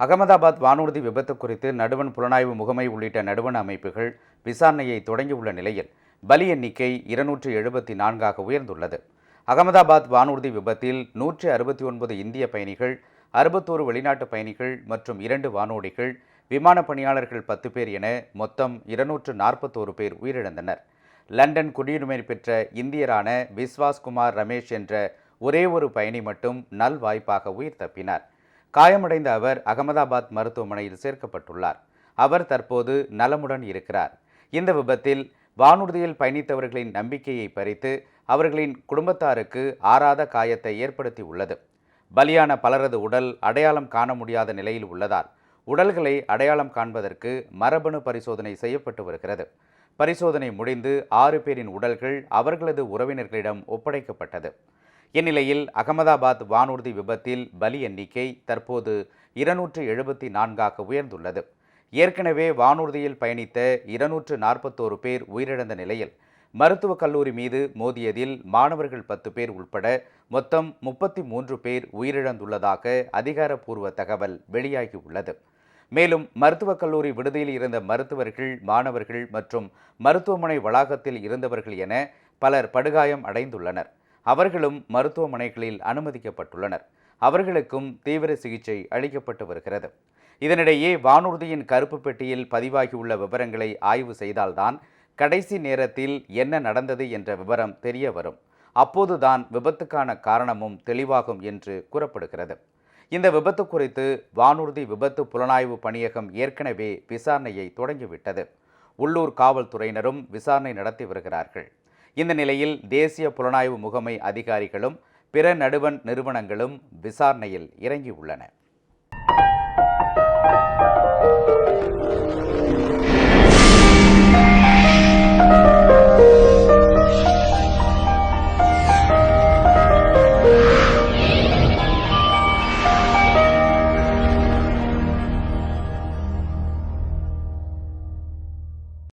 அகமதாபாத் வானூர்தி விபத்து குறித்து நடுவண் புலனாய்வு முகமை உள்ளிட்ட நடுவன் அமைப்புகள் விசாரணையை தொடங்கியுள்ள நிலையில் பலி எண்ணிக்கை இருநூற்று எழுபத்தி நான்காக உயர்ந்துள்ளது. அகமதாபாத் வானூர்தி விபத்தில் நூற்றி அறுபத்தி ஒன்பது இந்திய பயணிகள் அறுபத்தோரு வெளிநாட்டு பயணிகள் மற்றும் இரண்டு வானோடிகள் விமான பணியாளர்கள் பத்து பேர் என மொத்தம் இருநூற்று நாற்பத்தோரு பேர் உயிரிழந்தனர். லண்டன் குடியுரிமை பெற்ற இந்தியரான விஸ்வாஸ் குமார் ரமேஷ் என்ற ஒரே ஒரு பயணி மட்டும் நல்வாய்ப்பாக உயிர் தப்பினார். காயமடைந்த அவர் அகமதாபாத் மருத்துவமனையில் சேர்க்கப்பட்டுள்ளார். அவர் தற்போது நலமுடன் இருக்கிறார். இந்த விபத்தில் வானூர்தியில் பயணித்தவர்களின் நம்பிக்கையை பறித்து அவர்களின் குடும்பத்தாருக்கு ஆறாத காயத்தை ஏற்படுத்தி உள்ளது பலியான பலரது உடல் அடையாளம் காண முடியாத நிலையில் உள்ளதால் உடல்களை அடையாளம் காண்பதற்கு மரபணு பரிசோதனை செய்யப்பட்டு வருகிறது. பரிசோதனை முடிந்து ஆறு பேரின் உடல்கள் அவர்களது உறவினர்களிடம் ஒப்படைக்கப்பட்டது. இந்நிலையில் அகமதாபாத் வானூர்தி விபத்தில் பலி எண்ணிக்கை தற்போது இருநூற்று எழுபத்தி நான்காக உயர்ந்துள்ளது. ஏற்கனவே வானூர்தியில் பயணித்த இருநூற்று நாற்பத்தோரு பேர் உயிரிழந்த நிலையில் மருத்துவக் கல்லூரி மீது மோதியதில் மாணவர்கள் பத்து பேர் உட்பட மொத்தம் முப்பத்தி மூன்று பேர் உயிரிழந்துள்ளதாக அதிகாரப்பூர்வ தகவல் வெளியாகியுள்ளது. மேலும் மருத்துவக் கல்லூரி விடுதியில் இருந்த மருத்துவர்கள் மாணவர்கள் மற்றும் மருத்துவமனை வளாகத்தில் இருந்தவர்கள் என பலர் படுகாயம் அடைந்துள்ளனர். அவர்களும் மருத்துவமனைகளில் அனுமதிக்கப்பட்டுள்ளனர். அவர்களுக்கும் தீவிர சிகிச்சை அளிக்கப்பட்டு வருகிறது. இதனிடையே வானூர்தியின் கருப்பு பெட்டியில் பதிவாகியுள்ள விவரங்களை ஆய்வு செய்தால்தான் கடைசி நேரத்தில் என்ன நடந்தது என்ற விவரம் தெரிய வரும் அப்போதுதான் விபத்துக்கான காரணமும் தெளிவாகும் என்று கூறப்படுகிறது. இந்த விபத்து குறித்து வானூர்தி விபத்து புலனாய்வு பணியகம் ஏற்கனவே விசாரணையை தொடங்கிவிட்டது. உள்ளூர் காவல்துறையினரும் விசாரணை நடத்தி வருகிறார்கள். இந்த நிலையில் தேசிய புலனாய்வு முகமை அதிகாரிகளும் பிற நடுவண் நிறுவனங்களும் விசாரணையில் இறங்கியுள்ளன.